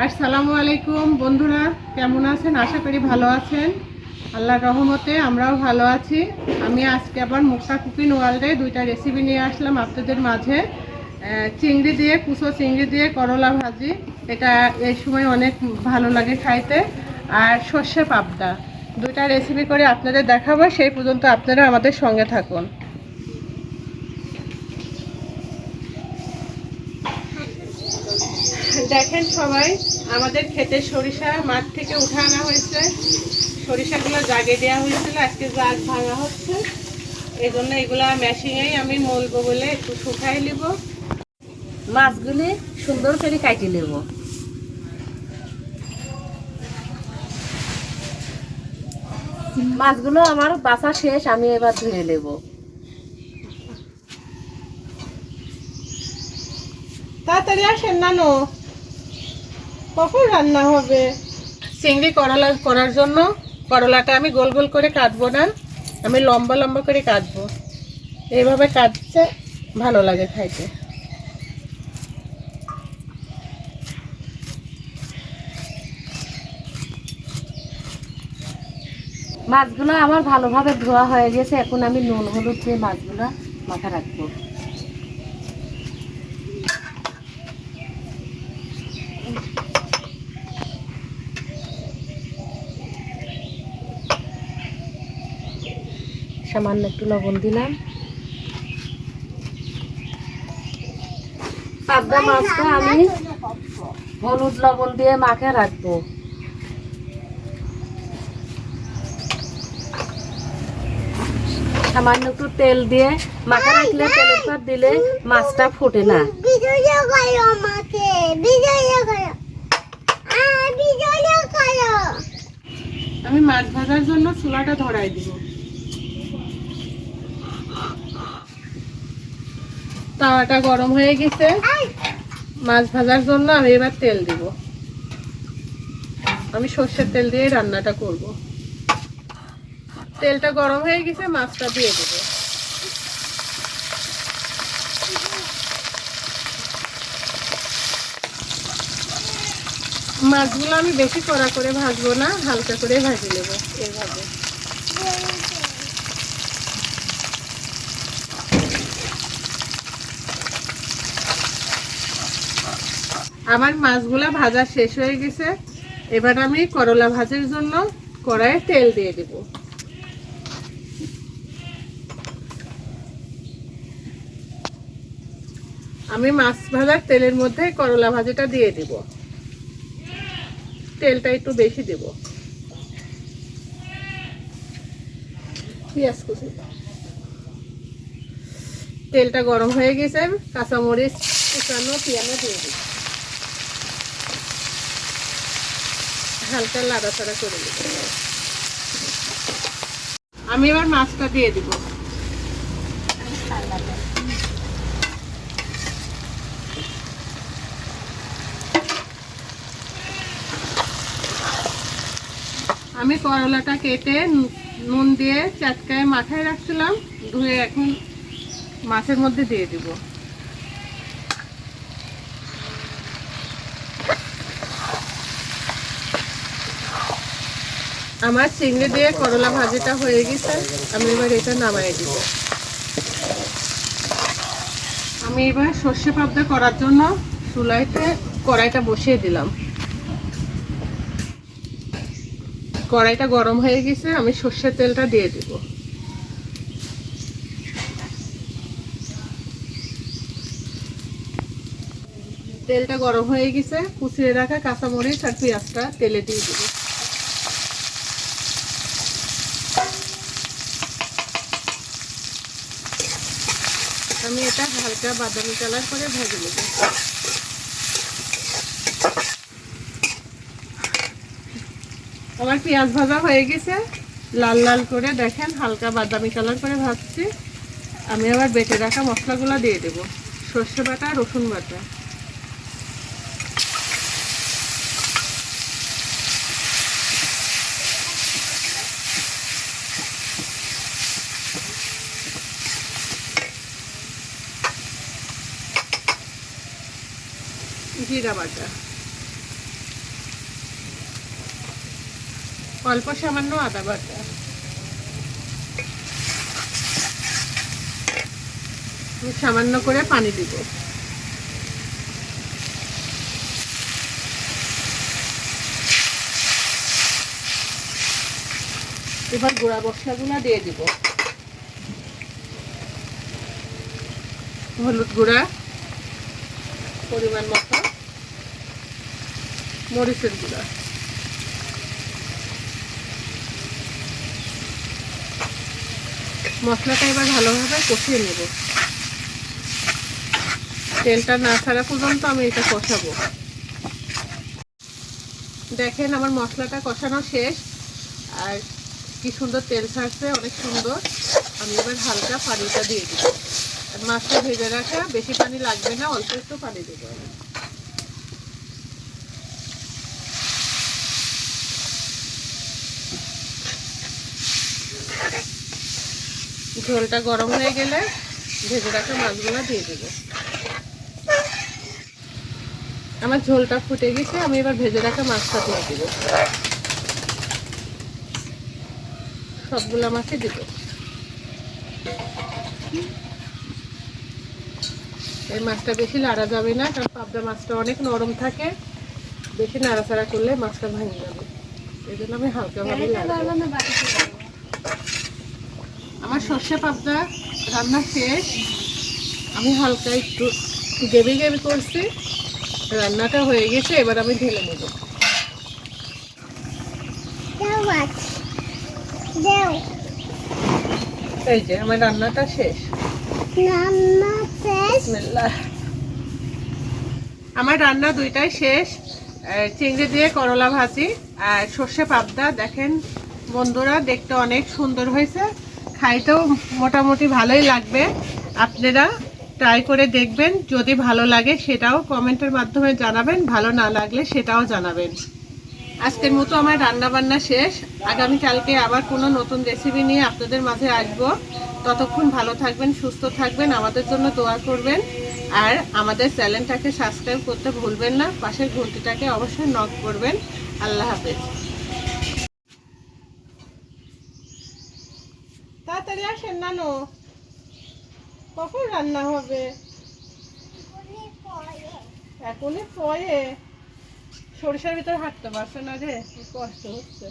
আসসালামু আলাইকুম বন্ধুরা, কেমন আছেন? আশা করি ভালো আছেন। আল্লাহর রহমতে আমরাও ভালো আছি। আমি আজকে আবার মুক্তা কুকিং ওয়ার্ল্ডে দুইটা রেসিপি নিয়ে আসলাম আপনাদের মাঝে। চিংড়ি দিয়ে কুচো চিংড়ি দিয়ে করলা ভাজি। এটা এই সময় অনেক ভালো লাগে খাইতে। আর সর্ষে পাবদা। দুইটা রেসিপি করে আপনাদের দেখাবো, সেই পর্যন্ত আপনারা আমাদের সঙ্গে থাকুন। দেখেন সবাই, আমাদের খেতে সরিষা মাঠ থেকে উঠে আনা হয়েছে। সরিষাগুলো জাগে দেওয়া হয়েছিল, আজকে জাগ ভাঙা হচ্ছে। এই জন্য এগুলো মেশিনেই আমি মলবো বলে একটু শুকাই নিব। মাছগুলি সুন্দর করে কাটি নেব। মাছগুলো আমার বাসা শেষ, আমি এবার ধুয়ে নেব। তাড়াতাড়ি আসেন নানো। কখন রান্না হবে? চিংড়ি করলা করার জন্য করলাটা আমি গোল গোল করে কাটবো না। আমি লম্বা লম্বা করে কাটবো। এইভাবে কাটতে ভালো লাগে খাইতে। মাছগুলো আমার ভালোভাবে ধোয়া হয়ে গেছে। এখন আমি নুন হলুদ দিয়ে মাছগুলো মাথা রাখব। সামান্য একটু লবণ দিলাম। পাবদা মাছটা আমি হলুদ লবণ দিয়ে মাখে রাখব। সামান্য একটু তেল দিয়ে মাখা রাখলে তেলের পর দিলে মাছটা ফোটে না। আমি মাছ ভাজার জন্য চুলাটা ধরাই দিব। তাওয়াটা গরম হয়ে গেছে। মাছ ভাজার জন্য আমি এবার তেল দিব। আমি সর্ষের তেল দিয়ে রান্নাটা করব। তেলটা গরম হয়ে গেছে মাছটা দিয়ে দেবো। মাছগুলো আমি বেশি কড়া করে ভাজবো না হালকা করে ভাজি নেব। এইভাবে আমার মাছগুলা ভাজা শেষ হয়ে গেছে। এবার আমি করলা ভাজির জন্য কড়াইয়ে তেল দিয়ে দেব। আমি মাছ ভাজার তেলের মধ্যে করলা ভাজিটা দিয়ে দেব। তেলটা একটু বেশি দেব। পেঁয়াজ কুচি। তেলটা গরম হয়ে গেছে, কাঁচামরিচ কুচানো পেঁয়ানো দিয়ে দিই হালকা লাড়াচাড়া করে দিই আমি এবার মাছটা দিয়ে দিব। আমি করলাটা কেটে নুন দিয়ে চাটকায় মাথায় রাখছিলাম, ধুয়ে এখন মাছের মধ্যে দিয়ে দিব। আমার চিংড়ি দিয়ে করলা ভাজিটা হয়ে গেছে, আমি এবার এটা নামাই দিব। আমি এবার সর্ষে পাবদা করার জন্য চুলাইতে কড়াইটা বসিয়ে দিলাম। কড়াইটা গরম হয়ে গেছে, আমি সর্ষের তেলটা দিয়ে দিব। তেলটা গরম হয়ে গেছে, কুচিয়ে রাখা কাঁচামরিচ আর পেঁয়াজটা তেলে দিয়ে দিব। আমি এটা হালকা বাদামি কালার করে ভেজে নেব। আমার পেঁয়াজ ভাজা হয়ে গেছে। লাল লাল করে দেখেন, হালকা বাদামি কালার করে ভাজছি। আমি আবার বেটে রাখা মশলাগুলো দিয়ে দেবো। সর্ষে বাটা, রসুন বাটা। জিরা বাটা। অল্প সামান্য আদা বাটা। সামান্য করে পানি দিব। এবার গুঁড়া মশলাগুলো দিয়ে দিব। হলুদ গুঁড়া, পরিমাণ মতো। মরিচের গুঁড়া। মশলাটা এবার ভালোভাবে কষিয়ে নেব। তেলটা না ছাড়া পর্যন্ত আমি এটা কষাবো। দেখেন আমার মশলাটা কষানো শেষ। আর কি সুন্দর তেল ছাড়ছে, অনেক সুন্দর। আমি এবার হালকা পানিটা দিয়ে দিব। আর মাছটা ভেজে রাখা, বেশি পানি লাগবে না, অল্প একটু পানি দেবো। ঝোলটা গরম হয়ে গেলে ভেজে রাখা মাছগুলো দিয়ে দেবো। আমার ঝোলটা ফুটে গেছে আমি এবার ভেজে রাখা মাছটা দিয়ে দেবো। সবগুলো মাছে দেব। এই মাছটা বেশি লাড়া যাবে না কারণ পাবদা মাছটা অনেক নরম থাকে। বেশি নাড়াচাড়া করলে মাছটা ভেঙে যাবে। এই জন্য আমি হালকাভাবে সর্ষে পাবদা রান্না শেষ। আমি হালকা একটু গেবি গেবি করছি। রান্নাটা হয়ে গেছে এবার আমি ঢেলে নেব। এই যে আমার রান্নাটা শেষ। আমার রান্না দুইটাই শেষ। চিংড়ি দিয়ে করলা ভাজি আর সর্ষে পাবদা। দেখেন বন্ধুরা দেখতে অনেক সুন্দর হয়েছে। খাইতেও মোটামুটি ভালোই লাগবে। আপনারা ট্রাই করে দেখবেন, যদি ভালো লাগে সেটাও কমেন্টের মাধ্যমে জানাবেন, ভালো না লাগলে সেটাও জানাবেন। আজকের মতো আমার রান্না বান্না শেষ। আগামীকালকে আবার কোনো নতুন রেসিপি নিয়ে আপনাদের মাঝে আসব। ততক্ষণ ভালো থাকবেন, সুস্থ থাকবেন, আমাদের জন্য দোয়া করবেন। আর আমাদের চ্যানেলটাকে সাবস্ক্রাইব করতে ভুলবেন না, পাশের ঘন্টিটাকে অবশ্যই নক করবেন। আল্লাহ হাফেজ। তাড়াতাড়ি আসেন নানো। কখন রান্না হবে? এখনই পরে সরিষার ভিতর হাঁটতে পারছে না রে কষ্ট হচ্ছে।